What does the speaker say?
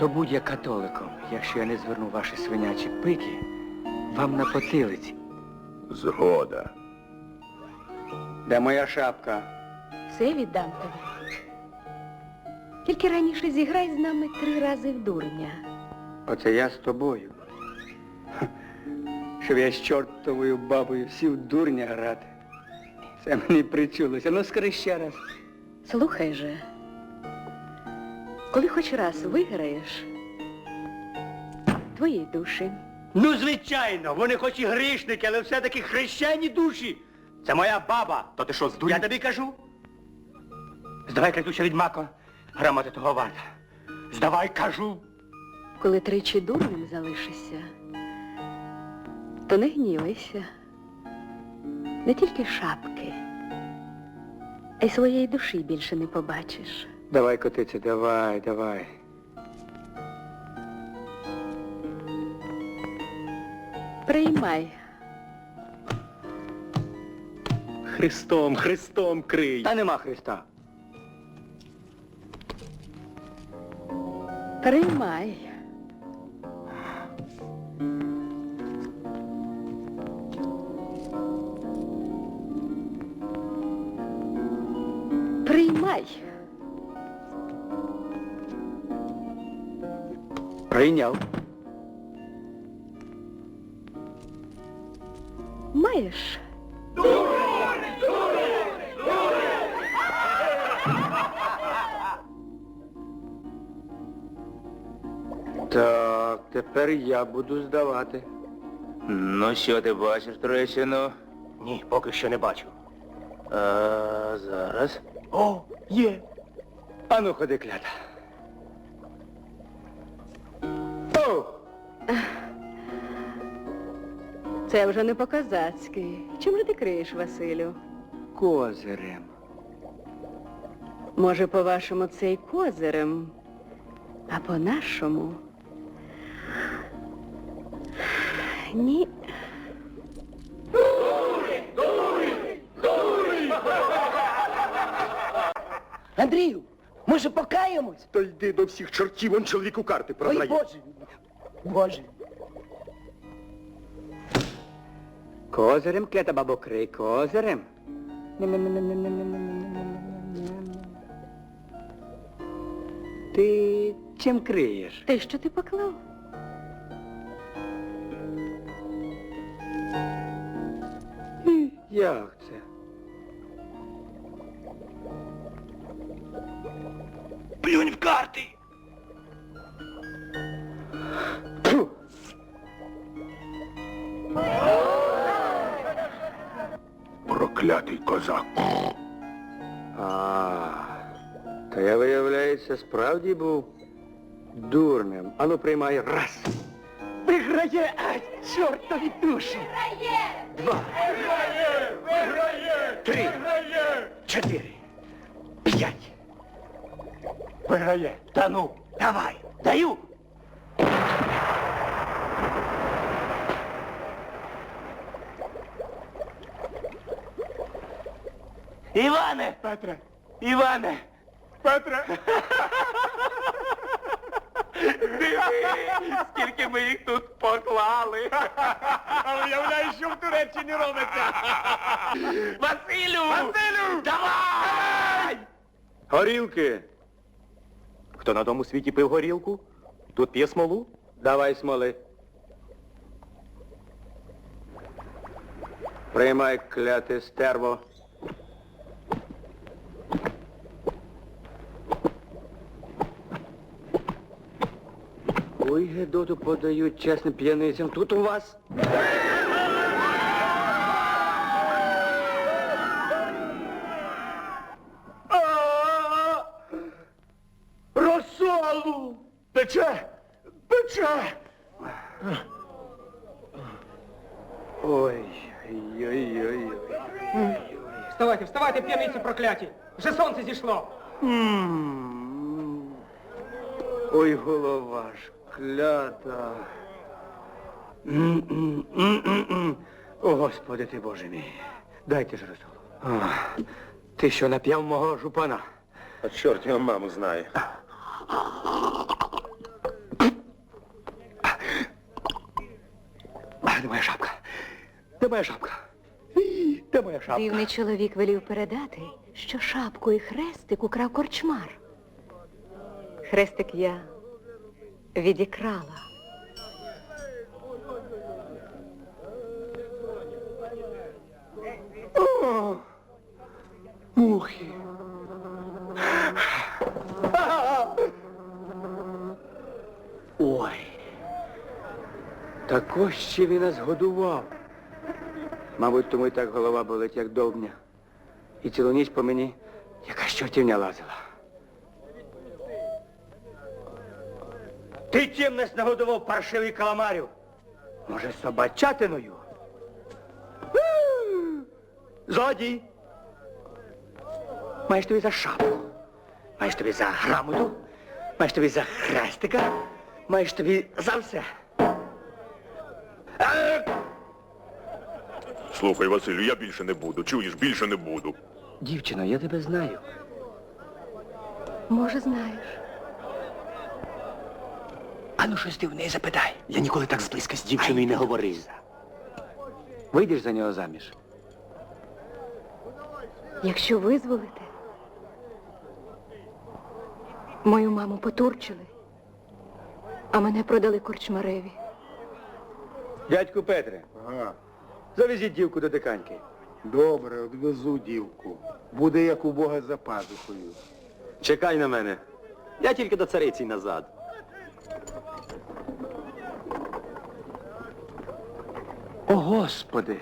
то будь я католиком, якщо я не зверну ваші свинячі пики вам на потилиці. Згода. Де моя шапка? Все віддам тобі. Тільки раніше зіграй з нами три рази в дурня. Оце я з тобою. Ха, Щоб я з чортовою бабою сів дурня грати. Це мені причулося. Ну скажи ще раз. Слухай же, коли хоч раз виграєш, твої душі. Ну, звичайно, вони хоч і грішники, але все-таки хрещені душі. Це моя баба. То ти що, здурів? Я тобі кажу. Здавай, клятуща відьмако, грамоти того варта. Здавай, кажу. Коли тричі дурним залишишся, то не гнівайся. Не тільки шапки, а й своєї душі більше не побачиш. Давай, котиця, давай, давай. Приймай. Христом, Христом крий. Та нема Христа. Приймай. Приймай. Прийняв. Маєш. Так, тепер я буду здавати. Ну, що ти бачиш, Трещино? Ні, поки що не бачу. А зараз? О, є. Ану, ходи, клята. Це вже не по-казацьки. Чим же ти криєш, Василю? Козирем. Може, по-вашому, це й козирем, а по-нашому. Ні. Андрію, може покаємось? То йди до всіх чортів, он чоловіку карти Ой, продає. Боже. Боже. Козирем, клята бабо, крий, козирем. Ти чим криєш? Ти що ти поклав? Як це? Плюнь в карти! Проклятий козак. А, то я, виявляється, справді був дурним. Ану, приймай раз. Виграє, а, чортові душі. Два. Три. Чотири. П'ять. Виграє. Та ну, давай, даю. Іване! Петре, Іване! Петре! Скільки ми їх тут поклали! А уявляєш, що в Туреччині робиться? Василю! Василю! Давай! Горілки! Хто на тому світі пив горілку? Тут п'є смолу? Давай смоли. Приймай кляте стерво. Ой, Гедоту подають чесним п'яницям. Тут у вас. Розсолу! Пече! Пече! Ой, ой, ой, ой. Вставайте, вставайте, п'яниці прокляті! Вже сонце зійшло! Ой, голова ж клята. О, Господи ти Боже мій. Дайте ж розуму. Ти що нап'яв мого жупана? А чорт його маму знає. Де моя шапка? Де моя шапка? Де моя шапка? Дивний чоловік велів передати, що шапку і хрестик украв корчмар. Хрестик я відікрала. О, мухи. Ой. Так ось ще він нас годував. Мабуть, тому і так голова болить, як довбня. І цілу ніч по мені якась чортівня лазила. Ти чим нас нагодував паршивий каламарю? Може, собачатиною? Злодій! Маєш тобі за шапку, маєш тобі за грамоту, маєш тобі за хрестика, маєш тобі за все. Е, Слухай, Василю, я більше не буду. Чуєш, більше не буду. Дівчино, я тебе знаю. Може, знаєш. Ану, щось ти в неї запитай. Я ніколи так зблизька з дівчиною не говорив. Вийдеш за нього заміж? Якщо визволите, мою маму потурчили, а мене продали корчмареві. Дядьку Петре, Ага, завезіть дівку до диканьки. добре, одвезу дівку. Буде як у Бога за пазухою. Чекай на мене. Я тільки до цариці й назад. О, Господи!